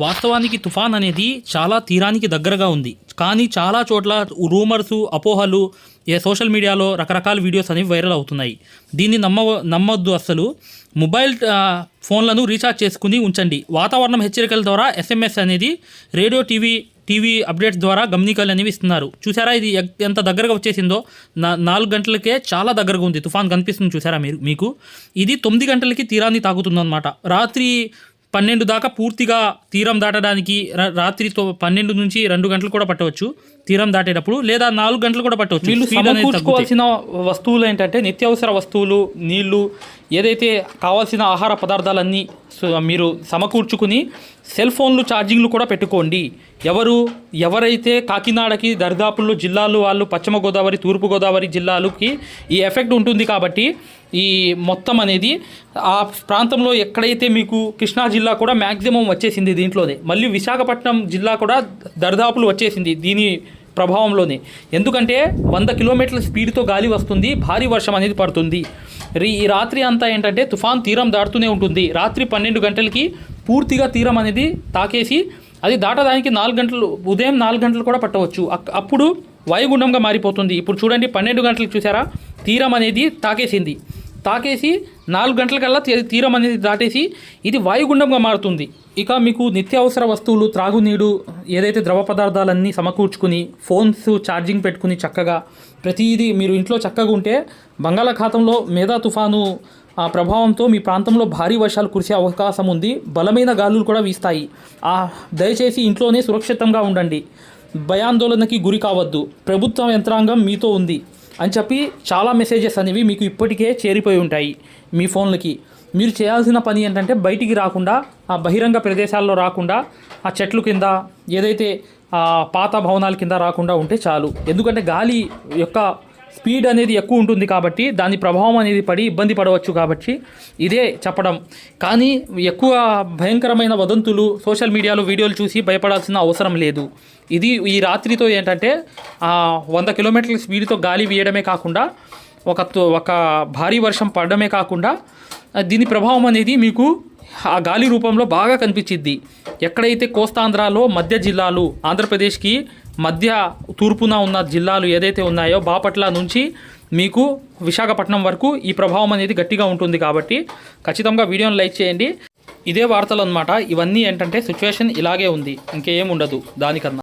వాస్తవానికి తుఫాన్ అనేది చాలా తీరానికి దగ్గరగా ఉంది. కానీ చాలా చోట్ల రూమర్స్ అపోహలు ఏ సోషల్ మీడియాలో రకరకాల వీడియోస్ అనేవి వైరల్ అవుతున్నాయి. దీన్ని నమ్మ నమ్మొద్దు అసలు మొబైల్ ఫోన్లను రీఛార్జ్ చేసుకుని ఉంచండి. వాతావరణం హెచ్చరికల ద్వారా ఎస్ఎంఎస్ అనేది రేడియో టీవీ టీవీ అప్డేట్స్ ద్వారా గమనికలు అనేవి ఇస్తున్నారు. చూసారా ఇది ఎంత దగ్గరగా వచ్చేసిందో? నా నాలుగు గంటలకే చాలా దగ్గరగా ఉంది. తుఫాన్ కనిపిస్తుంది చూసారా మీరు మీకు? ఇది తొమ్మిది గంటలకి తీరాన్ని తాగుతుందన్నమాట రాత్రి పన్నెండు దాకా పూర్తిగా తీరం దాటడానికి రాత్రితో రాత్రి పన్నెండు నుంచి రెండు గంటలు కూడా పట్టవచ్చు. తీరం దాటేటప్పుడు లేదా నాలుగు గంటలు కూడా పట్టవచ్చు. వీళ్ళు సమకూర్చుకోవాల్సిన వస్తువులు ఏంటంటే నిత్యావసర వస్తువులు నీళ్ళు ఏదైతే కావాల్సిన ఆహార పదార్థాలన్నీ మీరు సమకూర్చుకుని సెల్ ఫోన్లు ఛార్జింగ్లు కూడా పెట్టుకోండి. ఎవరు ఎవరైతే కాకినాడకి దరిదాపుల్లో జిల్లాలు వాళ్ళు పశ్చిమ గోదావరి తూర్పు గోదావరి జిల్లాలకి ఈ ఎఫెక్ట్ ఉంటుంది కాబట్టి ఈ మొత్తం అనేది ఆ ప్రాంతంలో ఎక్కడైతే మీకు కృష్ణా జిల్లా కూడా మ్యాక్సిమం వచ్చేసింది దీంట్లోనే. మళ్ళీ విశాఖపట్నం జిల్లా కూడా దరిదాపులు వచ్చేసింది. దీని ప్రభావంలోనే. ఎందుకంటే వంద కిలోమీటర్ల స్పీడ్తో గాలి వస్తుంది భారీ వర్షం అనేది పడుతుంది. రీ- ఈ రాత్రి అంతా ఏంటంటే తుఫాన్ తీరం దాటుతూనే ఉంటుంది. రాత్రి పన్నెండు గంటలకి పూర్తిగా తీరం అనేది తాకేసి అది దాటడానికి నాలుగు గంటలు ఉదయం నాలుగు గంటలు కూడా పట్టవచ్చు. అప్పుడు వాయుగుండంగా మారిపోతుంది. ఇప్పుడు చూడండి పన్నెండు గంటలకు చూసారా? తీరం అనేది తాకేసింది. తాకేసి నాలుగు గంటలకల్లా తీ- తీరం అనేది దాటేసి ఇది వాయుగుండంగా మారుతుంది. ఇక మీకు నిత్యావసర వస్తువులు త్రాగునీరు ఏదైతే ద్రవ పదార్థాలన్నీ సమకూర్చుకుని ఫోన్స్ ఛార్జింగ్ పెట్టుకుని చక్కగా ప్రతిదీ మీరు ఇంట్లో చక్కగా ఉంటే బంగాళాఖాతంలో మేధా తుఫాను ఆ ప్రభావంతో మీ ప్రాంతంలో భారీ వర్షాలు కురిసే అవకాశం ఉంది. బలమైన గాలులు కూడా వీస్తాయి. ఆ దయచేసి ఇంట్లోనే సురక్షితంగా ఉండండి. భయాందోళనకి గురి కావద్దు. ప్రభుత్వ యంత్రాంగం మీతో ఉంది అని చెప్పి చాలా మెసేజెస్ అనేవి మీకు ఇప్పటికే చేరిపోయి ఉంటాయి మీ ఫోన్లకి. మీరు చేయాల్సిన పని ఏంటంటే బయటికి రాకుండా ఆ బహిరంగ ప్రదేశాల్లో రాకుండా ఆ చెట్లు కింద ఏదైతే పాత భవనాల కింద రాకుండా ఉంటే చాలు. ఎందుకంటే గాలి యొక్క స్పీడ్ అనేది ఎక్కువ ఉంటుంది కాబట్టి దాని ప్రభావం అనేది పడి ఇబ్బంది పడవచ్చు కాబట్టి ఇదే చెప్పడం. కానీ ఎక్కువ భయంకరమైన వదంతులు సోషల్ మీడియాలో వీడియోలు చూసి భయపడాల్సిన అవసరం లేదు. ఇది ఈ రాత్రితో ఏంటంటే వంద కిలోమీటర్ల స్పీడ్తో గాలి వీయడమే కాకుండా ఒక ఒక భారీ వర్షం పడడమే కాకుండా దీని ప్రభావం అనేది మీకు ఆ గాలి రూపంలో బాగా కనిపించిద్ది. ఎక్కడైతే కోస్తాంధ్రాలో మధ్య జిల్లాలు ఆంధ్రప్రదేశ్కి మధ్య తూర్పున ఉన్న జిల్లాలు ఏదైతే ఉన్నాయో బాపట్ల నుంచి మీకు విశాఖపట్నం వరకు ఈ ప్రభావం అనేది గట్టిగా ఉంటుంది కాబట్టి ఖచ్చితంగా వీడియోని లైక్ చేయండి. ఇదే వార్తలు అనమాట ఇవన్నీ ఏంటంటే సిచ్యువేషన్ ఇలాగే ఉంది. ఇంకేం ఉండదు. దానికన్నా.